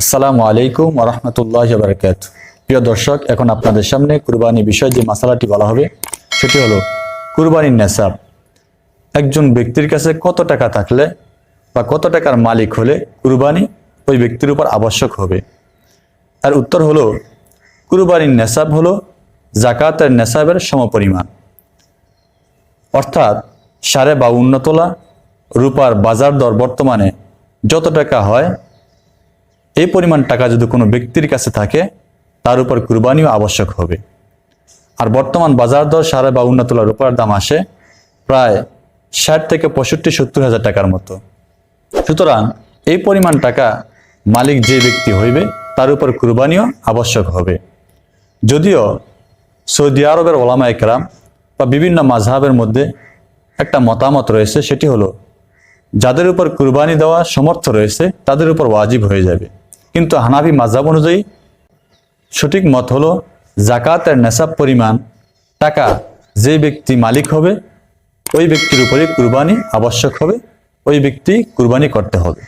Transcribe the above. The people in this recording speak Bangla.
আসসালামু আলাইকুম ওরহমতুল্লাহ বারকাত প্রিয় দর্শক, এখন আপনাদের সামনে কুরবানি বিষয় যে মশালাটি বলা হবে, সেটি হলো কুরবানির নেশাব। একজন ব্যক্তির কাছে কত টাকা থাকলে বা কত টাকার মালিক হলে কুরবানি ওই ব্যক্তির উপর আবশ্যক হবে? আর উত্তর হলো, কুরবানির নেশাব হলো জাকাতের নেশাবের সমপরিমাণ। অর্থাৎ সাড়ে বাউন্ন তোলা রূপার বাজার দর বর্তমানে যত টাকা হয় এই পরিমাণ টাকা যদি কোনো ব্যক্তির কাছে থাকে, তার উপর কুরবানিও আবশ্যক হবে। আর বর্তমান বাজার দর সাড়ে বাউন্ন তোলা রূপার দাম আসে প্রায় ষাট থেকে পঁয়ষট্টি, সত্তর হাজার টাকার মতো। সুতরাং এই পরিমাণ টাকা মালিক যে ব্যক্তি হইবে, তার উপর কুরবানিও আবশ্যক হবে। যদিও সৌদি আরবের ওলামা একরাম বা বিভিন্ন মাঝহাবের মধ্যে একটা মতামত রয়েছে, সেটি হলো, যাদের উপর কুরবানি দেওয়া সমর্থ রয়েছে, তাদের উপর ওয়াজিব হয়ে যাবে। কিন্তু হানাফি মাজাব অনুযায়ী সঠিক মত হলো জাকাতের নেশাব পরিমাণ টাকা যে ব্যক্তি মালিক হবে, ওই ব্যক্তির উপরে কুরবানি আবশ্যক হবে, ওই ব্যক্তি কুরবানি করতে হবে।